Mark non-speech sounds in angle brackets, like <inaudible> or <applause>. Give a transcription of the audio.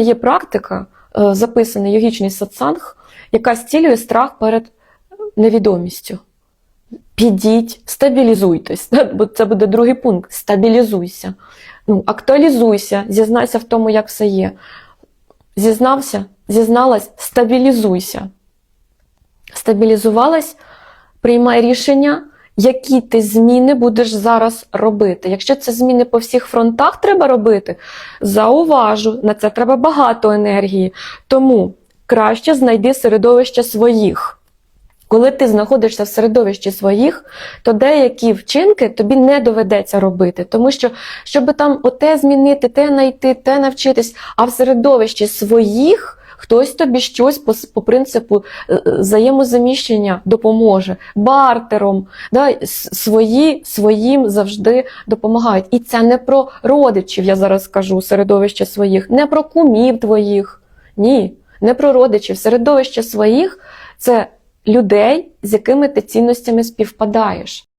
мене є практика, е, записаний йогічний сатсанг, яка зцілює страх перед невідомістю. Підіть, стабілізуйтесь. <laughs> Бо це буде другий пункт. Стабілізуйся. Ну, актуалізуйся, зізнайся в тому, як все є. Зізнався, зізналась, стабілізуйся. Стабілізувалась, приймай рішення, які ти зміни будеш зараз робити. Якщо це зміни по всіх фронтах треба робити, зауважу, на це треба багато енергії. Тому краще знайди середовище своїх. Коли ти знаходишся в середовищі своїх, то деякі вчинки тобі не доведеться робити, тому що щоб там оте змінити, те знайти, те навчитись, а в середовищі своїх хтось тобі щось по, по принципу е, е, взаємозаміщення допоможе бартером. Да? Свої своїм завжди допомагають. І це не про родичів, я зараз скажу, середовище своїх, не про кумів твоїх. Ні, не про родичів. Середовище своїх це людей, з якими ти цінностями співпадаєш.